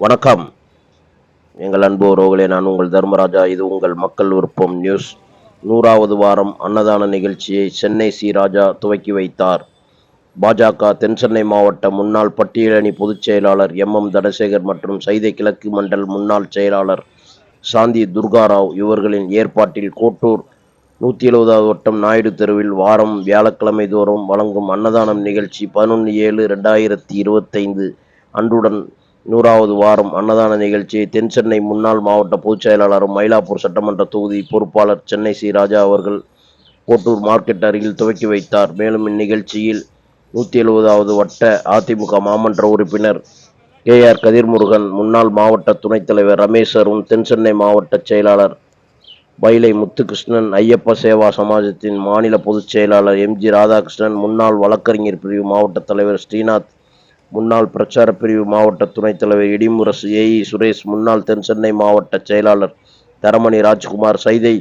வணக்கம். எங்கள் அன்பு உறவுகளே நான் உங்கள் தர்மராஜா. இது உங்கள் மக்கள் விருப்பம் நியூஸ். நூறாவது வாரம் அன்னதான நிகழ்ச்சியை சென்னை சி. ராஜா துவக்கி வைத்தார். பாஜக தென்சென்னை மாவட்ட முன்னாள் பட்டியலணி பொதுச் செயலாளர் எம். எம். தனசேகர் மற்றும் சைதை கிழக்கு மண்டல் முன்னாள் செயலாளர் சாந்தி துர்காராவ் இவர்களின் ஏற்பாட்டில் கோட்டூர் நூற்றி எழுபதாவது வட்டம் நாயுடு தெருவில் வாரம் வியாழக்கிழமை தோறும் வழங்கும் அன்னதானம் நிகழ்ச்சி பதினொன்று ஏழு ரெண்டாயிரத்தி இருபத்தைந்து அன்றுடன் நூறாவது வாரம் அன்னதான நிகழ்ச்சியை தென் சென்னை முன்னாள் மாவட்ட பொதுச் செயலாளரும் மயிலாப்பூர் சட்டமன்ற தொகுதி பொறுப்பாளர் சென்னை சி. ராஜா அவர்கள் கோட்டூர் மார்க்கெட் அருகில் துவக்கி வைத்தார். மேலும் இந்நிகழ்ச்சியில் நூற்றி எழுபதாவது வட்ட அதிமுக மாமன்ற உறுப்பினர் கே. ஆர். கதிர்முருகன் முன்னாள் மாவட்ட துணைத் தலைவர் ரமேஸ்வரும் தென்சென்னை மாவட்ட செயலாளர் பயிலை முத்துகிருஷ்ணன் ஐயப்ப சேவா சமாஜத்தின் மாநில பொதுச் செயலாளர் எம்ஜி ராதாகிருஷ்ணன் முன்னாள் வழக்கறிஞர் பிரிவு மாவட்ட தலைவர் ஸ்ரீநாத் முன்னாள் பிரச்சார பிரிவு மாவட்ட துணைத் தலைவர் இடிமுரசு ஏஇ சுரேஷ் முன்னாள் தென் சென்னை மாவட்ட செயலாளர் தரமணி ராஜ்குமார் சைதை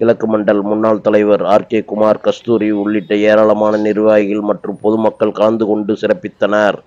கிழக்கு மண்டல் முன்னாள் தலைவர் ஆர் கே குமார் கஸ்தூரி உள்ளிட்ட ஏராளமான நிர்வாகிகள் மற்றும் பொதுமக்கள் கலந்து கொண்டு சிறப்பித்தனர்.